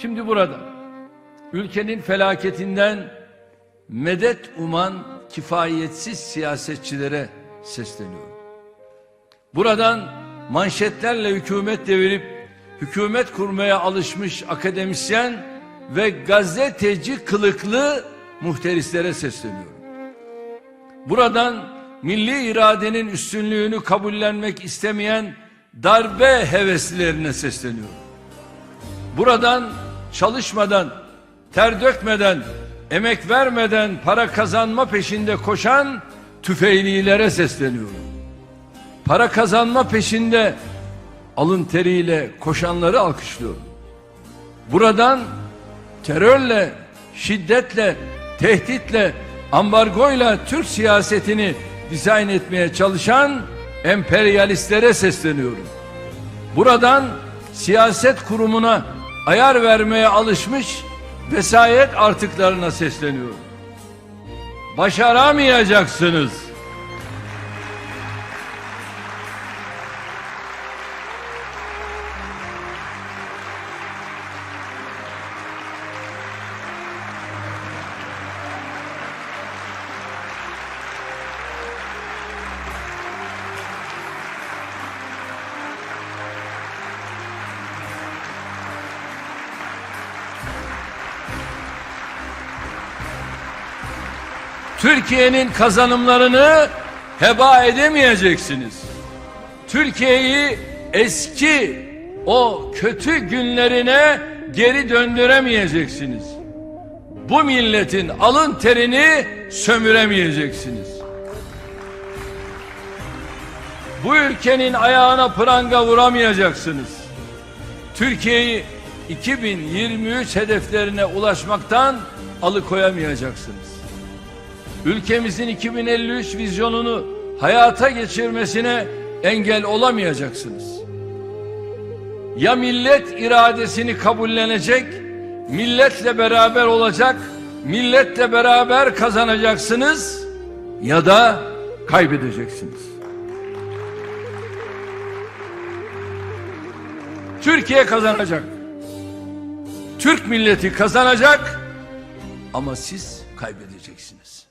Şimdi burada ülkenin felaketinden medet uman kifayetsiz siyasetçilere sesleniyorum. Buradan manşetlerle hükümet devirip hükümet kurmaya alışmış akademisyen ve gazeteci kılıklı muhterislere sesleniyorum. Buradan milli iradenin üstünlüğünü kabullenmek istemeyen darbe heveslilerine sesleniyorum. Buradan çalışmadan, ter dökmeden, emek vermeden para kazanma peşinde koşan tüfeğlilere sesleniyorum. Para kazanma peşinde alın teriyle koşanları alkışlıyorum. Buradan terörle, şiddetle, tehditle, ambargoyla Türk siyasetini dizayn etmeye çalışan emperyalistlere sesleniyorum. Buradan siyaset kurumuna ayar vermeye alışmış vesayet artıklarına sesleniyorum. Başaramayacaksınız. Türkiye'nin kazanımlarını heba edemeyeceksiniz. Türkiye'yi eski o kötü günlerine geri döndüremeyeceksiniz. Bu milletin alın terini sömüremeyeceksiniz. Bu ülkenin ayağına pranga vuramayacaksınız. Türkiye'yi 2023 hedeflerine ulaşmaktan alıkoyamayacaksınız ülkemizin 2053 vizyonunu hayata geçirmesine engel olamayacaksınız. Ya millet iradesini kabullenecek, milletle beraber olacak, milletle beraber kazanacaksınız ya da kaybedeceksiniz. Türkiye kazanacak. Türk milleti kazanacak ama siz kaybedeceksiniz.